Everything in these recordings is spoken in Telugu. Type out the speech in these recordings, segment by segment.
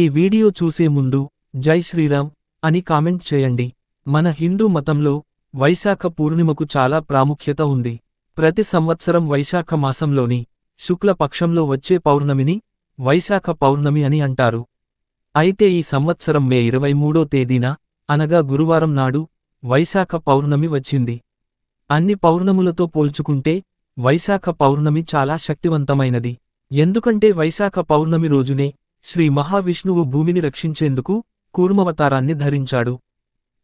ఈ వీడియో చూసే ముందు జై శ్రీరామ్ అని కామెంట్ చేయండి. మన హిందూ మతంలో వైశాఖ పూర్ణిమకు చాలా ప్రాముఖ్యత ఉంది. ప్రతి సంవత్సరం వైశాఖ మాసంలోని శుక్లపక్షంలో వచ్చే పౌర్ణమిని వైశాఖ పౌర్ణమి అని అంటారు. అయితే ఈ సంవత్సరం మే ఇరవై మూడో తేదీన అనగా గురువారం నాడు వైశాఖ పౌర్ణమి వచ్చింది. అన్ని పౌర్ణములతో పోల్చుకుంటే వైశాఖ పౌర్ణమి చాలా శక్తివంతమైనది. ఎందుకంటే వైశాఖ పౌర్ణమి రోజునే శ్రీ మహావిష్ణువు భూమిని రక్షించేందుకు కూర్మవతారాన్ని ధరించాడు.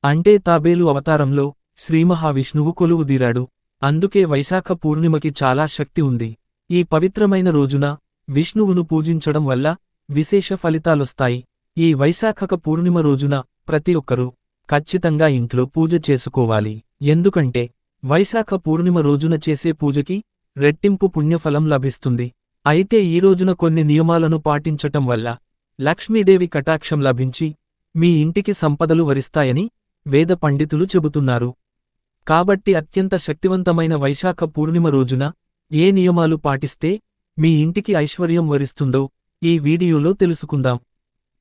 అంటే తాబేలు అవతారంలో శ్రీ మహావిష్ణువు కొలువుదీరాడు అందుకే వైశాఖ పూర్ణిమకి చాలా శక్తి ఉంది. ఈ పవిత్రమైన రోజున విష్ణువును పూజించడం వల్ల విశేష ఫలితాలొస్తాయి. ఈ వైశాఖక పూర్ణిమ రోజున ప్రతి ఒక్కరూ ఖచ్చితంగా ఇంట్లో పూజ చేసుకోవాలి. ఎందుకంటే వైశాఖ పూర్ణిమ రోజున చేసే పూజకి రెట్టింపు పుణ్యఫలం లభిస్తుంది. అయితే ఈ రోజున కొన్ని నియమాలను పాటించటం వల్ల లక్ష్మీదేవి కటాక్షం లభించి మీ ఇంటికి సంపదలు వరిస్తాయని వేద పండితులు చెబుతున్నారు. కాబట్టి అత్యంత శక్తివంతమైన వైశాఖ పూర్ణిమ రోజున ఏ నియమాలు పాటిస్తే మీ ఇంటికి ఐశ్వర్యం వరిస్తుందో ఈ వీడియోలో తెలుసుకుందాం.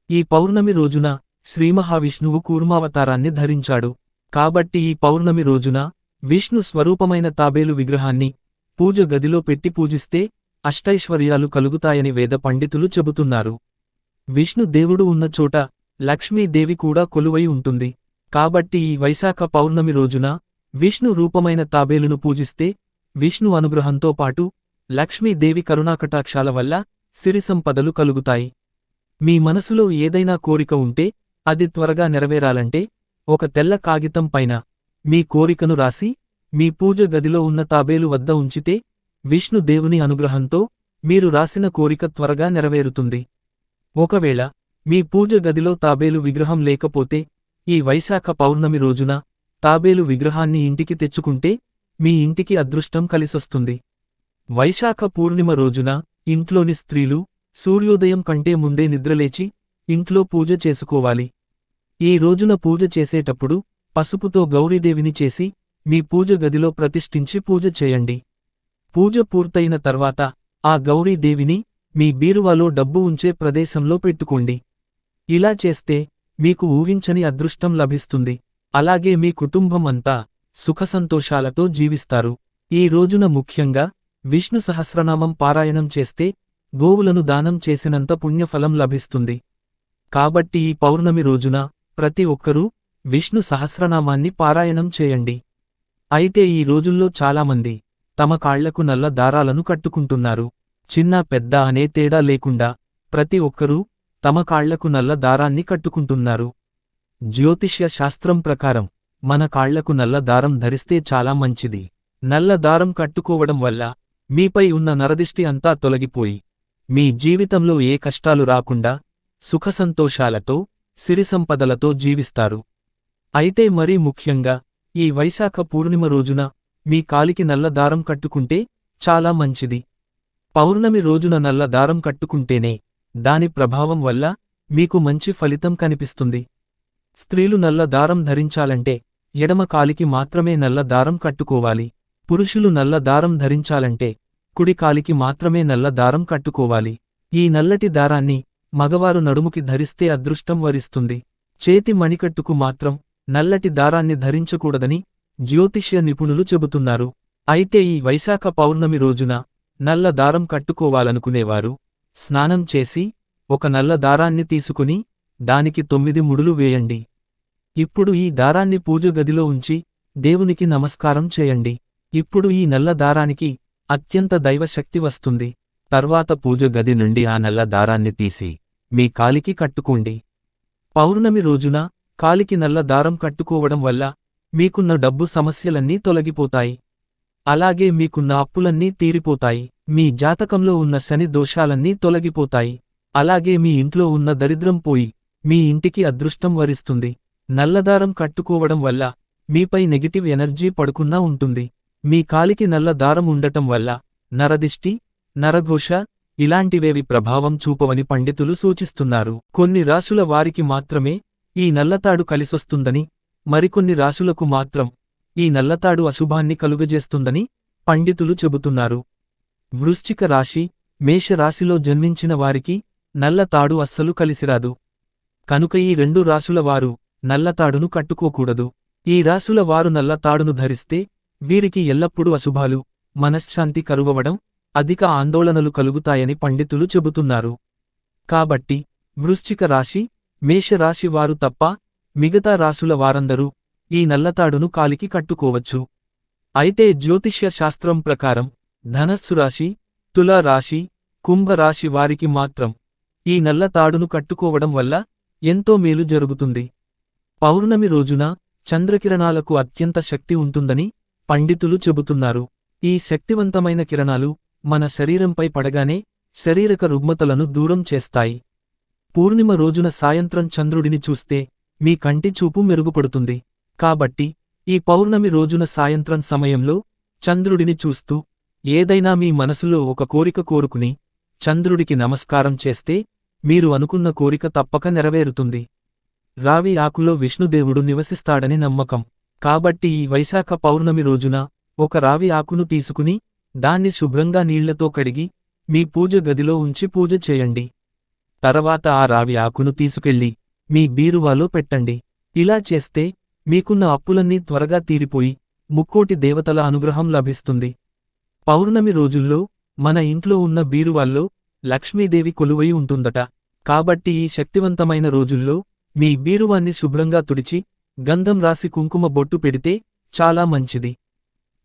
ఈ పౌర్ణమి రోజున శ్రీమహావిష్ణువు కూర్మావతారాన్ని ధరించాడు. కాబట్టి ఈ పౌర్ణమి రోజున విష్ణు స్వరూపమైన తాబేలు విగ్రహాన్ని పూజ గదిలో పెట్టి పూజిస్తే అష్టైశ్వర్యాలు కలుగుతాయని వేద పండితులు చెబుతున్నారు. విష్ణు దేవుడు ఉన్న చోట లక్ష్మీదేవి కూడా కొలువై ఉంటుంది. కాబట్టి ఈ వైశాఖ పౌర్ణమి రోజున విష్ణు రూపమైన తాబేలును పూజిస్తే విష్ణు అనుగ్రహంతో పాటు లక్ష్మీదేవి కరుణాకటాక్షాల వల్ల సిరి సంపదలు కలుగుతాయి. మీ మనసులో ఏదైనా కోరిక ఉంటే అది త్వరగా నెరవేరాలంటే ఒక తెల్ల కాగితం పైన మీ కోరికను రాసి మీ పూజ గదిలో ఉన్న తాబేలు వద్ద ఉంచితే విష్ణు దేవుని అనుగ్రహంతో మీరు రాసిన కోరిక త్వరగా నెరవేరుతుంది. ఒకవేళ మీ పూజ గదిలో తాబేలు విగ్రహం లేకపోతే ఈ వైశాఖ పౌర్ణమి రోజున తాబేలు విగ్రహాన్ని ఇంటికి తెచ్చుకుంటే మీ ఇంటికి అదృష్టం కలిసొస్తుంది. వైశాఖ పూర్ణిమ రోజున ఇంట్లోని స్త్రీలు సూర్యోదయం కంటే ముందే నిద్రలేచి ఇంట్లో పూజ చేసుకోవాలి. ఈ రోజున పూజ చేసేటప్పుడు పసుపుతో గౌరీదేవిని చేసి మీ పూజ గదిలో ప్రతిష్ఠించి పూజ చేయండి. పూజ పూర్తయిన తర్వాత ఆ గౌరీదేవిని మీ బీరువాలో డబ్బు ఉంచే ప్రదేశంలో పెట్టుకోండి. ఇలా చేస్తే మీకు ఊహించని అదృష్టం లభిస్తుంది. అలాగే మీ కుటుంబం అంతా సుఖసంతోషాలతో జీవిస్తారు. ఈ రోజున ముఖ్యంగా విష్ణు సహస్రనామం పారాయణం చేస్తే గోవులను దానం చేసినంత పుణ్యఫలం లభిస్తుంది. కాబట్టి ఈ పౌర్ణమి రోజున ప్రతి ఒక్కరూ విష్ణు సహస్రనామాన్ని పారాయణం చేయండి. అయితే ఈ రోజుల్లో చాలామంది తమ కాళ్ళకు నల్ల దారాలను కట్టుకుంటున్నారు. చిన్న పెద్ద అనే తేడా లేకుండా ప్రతి ఒక్కరూ తమ కాళ్ళకు నల్ల దారాన్ని కట్టుకుంటున్నారు. జ్యోతిష్య శాస్త్రం ప్రకారం మన కాళ్ళకు నల్ల దారం ధరిస్తే చాలా మంచిది. నల్ల దారం కట్టుకోవడం వల్ల మీపై ఉన్న నరదిష్టి అంతా తొలగిపోయి మీ జీవితంలో ఏ కష్టాలు రాకుండా సుఖసంతోషాలతో సిరిసంపదలతో జీవిస్తారు. అయితే మరీ ముఖ్యంగా ఈ వైశాఖ పూర్ణిమ రోజున మీ కాలికి నల్ల దారం కట్టుకుంటే చాలా మంచిది. పౌర్ణమి రోజున నల్ల దారం కట్టుకుంటేనే దాని ప్రభావం వల్ల మీకు మంచి ఫలితం కనిపిస్తుంది. స్త్రీలు నల్ల దారం ధరించాలంటే ఎడమ కాలికి మాత్రమే నల్ల దారం కట్టుకోవాలి. పురుషులు నల్ల దారం ధరించాలంటే కుడి కాలికి మాత్రమే నల్ల దారం కట్టుకోవాలి. ఈ నల్లటి దారాన్ని మగవారు నడుముకి ధరిస్తే అదృష్టం వరిస్తుంది. చేతి మణికట్టుకు మాత్రం నల్లటి దారాన్ని ధరించకూడదని జ్యోతిష్య నిపుణులు చెబుతున్నారు. అయితే ఈ వైశాఖ పౌర్ణమి రోజున నల్ల దారం కట్టుకోవాలనుకునేవారు. స్నానం చేసి ఒక నల్ల దారాన్ని తీసుకుని దానికి తొమ్మిది ముడులు వేయండి. ఇప్పుడు ఈ దారాన్ని పూజ గదిలో ఉంచి దేవునికి నమస్కారం చేయండి. ఇప్పుడు ఈ నల్ల దారానికి అత్యంత దైవశక్తి వస్తుంది. తర్వాత పూజ గది నుండి ఆ నల్ల దారాన్ని తీసి మీ కాలికి కట్టుకోండి. పౌర్ణమి రోజున కాలికి నల్ల దారం కట్టుకోవడం వల్ల మీకున్న డబ్బు సమస్యలన్నీ తొలగిపోతాయి. అలాగే మీకున్న అప్పులన్నీ తీరిపోతాయి. మీ జాతకంలో ఉన్న శని దోషాలన్నీ తొలగిపోతాయి. అలాగే మీ ఇంట్లో ఉన్న దరిద్రం పోయి మీ ఇంటికి అదృష్టం వరిస్తుంది. నల్లదారం కట్టుకోవడం వల్ల మీపై నెగిటివ్ ఎనర్జీ పడుకున్నా ఉంటుంది. మీ కాలికి నల్ల దారం ఉండటం వల్ల నరదిష్టి నరఘోష ఇలాంటివేవి ప్రభావం చూపవని పండితులు సూచిస్తున్నారు. కొన్ని రాసుల వారికి మాత్రమే ఈ నల్లతాడు కలిసొస్తుందని మరికొన్ని రాశులకు మాత్రం ఈ నల్లతాడు అశుభాన్ని కలుగజేస్తుందని పండితులు చెబుతున్నారు. వృశ్చిక రాశి మేషరాశిలో జన్మించిన వారికి నల్లతాడు అస్సలు కలిసిరాదు. కనుక ఈ రెండు రాసుల వారు నల్లతాడును కట్టుకోకూడదు. ఈ రాసుల వారు నల్లతాడును ధరిస్తే వీరికి ఎల్లప్పుడూ అశుభాలు మనశ్శాంతి కరువవడం అధిక ఆందోళనలు కలుగుతాయని పండితులు చెబుతున్నారు. కాబట్టి వృశ్చిక రాశి మేషరాశి వారు తప్ప మిగతా రాసుల వారందరూ ఈ నల్లతాడును కాలికి కట్టుకోవచ్చు. అయితే జ్యోతిష్య శాస్త్రం ప్రకారం ధనస్సు రాశి తులా రాశి కుంభరాశి వారికి మాత్రం ఈ నల్ల తాడును కట్టుకోవడం వల్ల ఎంతో మేలు జరుగుతుంది. పౌర్ణమి రోజున చంద్రకిరణాలకు అత్యంత శక్తి ఉంటుందని పండితులు చెబుతున్నారు. ఈ శక్తివంతమైన కిరణాలు మన శరీరంపై పడగానే శరీరక రుగ్మతలను దూరం చేస్తాయి. పూర్ణిమ రోజున సాయంత్రం చంద్రుడిని చూస్తే మీ కంటి చూపు మెరుగుపడుతుంది. కాబట్టి ఈ పౌర్ణమి రోజున సాయంత్రం సమయంలో చంద్రుడిని చూస్తూ ఏదైనా మీ మనసులో ఒక కోరిక కోరుకుని చంద్రుడికి నమస్కారం చేస్తే మీరు అనుకున్న కోరిక తప్పక నెరవేరుతుంది. రావి ఆకులో విష్ణుదేవుడు నివసిస్తాడని నమ్మకం. కాబట్టి ఈ వైశాఖ పౌర్ణమి రోజున ఒక రావి ఆకును తీసుకుని దాన్ని శుభ్రంగా నీళ్ళతో కడిగి మీ పూజ గదిలో ఉంచి పూజ చేయండి. తర్వాత ఆ రావి ఆకును తీసుకెళ్ళి మీ బీరువాలో పెట్టండి. ఇలా చేస్తే మీకున్న అప్పులన్నీ త్వరగా తీరిపోయి ముక్కోటి దేవతల అనుగ్రహం లభిస్తుంది. పౌర్ణమి రోజుల్లో మన ఇంట్లో ఉన్న బీరువాల్లో లక్ష్మీదేవి కొలువై ఉంటుందట. కాబట్టి ఈ శక్తివంతమైన రోజుల్లో మీ బీరువాన్ని శుభ్రంగా తుడిచి గంధం రాసి కుంకుమ బొట్టు పెడితే చాలా మంచిది.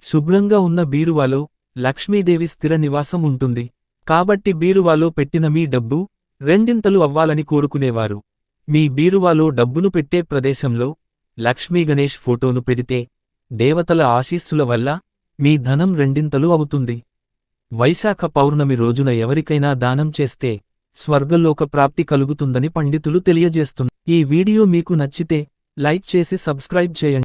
శుభ్రంగా ఉన్న బీరువాలో లక్ష్మీదేవి స్థిర నివాసం ఉంటుంది. కాబట్టి బీరువాలో పెట్టిన మీ డబ్బు రెండింతలు అవ్వాలని కోరుకునేవారు. మీ బీరువాలో డబ్బును పెట్టే ప్రదేశంలో లక్ష్మీ గణేష్ ఫోటోను పెడితే దేవతల ఆశీస్సుల వల్ల మీ ధనం రెండింతలు అవుతుంది. వైశాఖ పౌర్ణమి రోజున ఎవరికైనా దానం చేస్తే స్వర్గలోక ప్రాప్తి కలుగుతుందని పండితులు తెలియజేస్తున్నారు ఈ వీడియో మీకు నచ్చితే లైక్ చేసి సబ్స్క్రైబ్ చేయండి.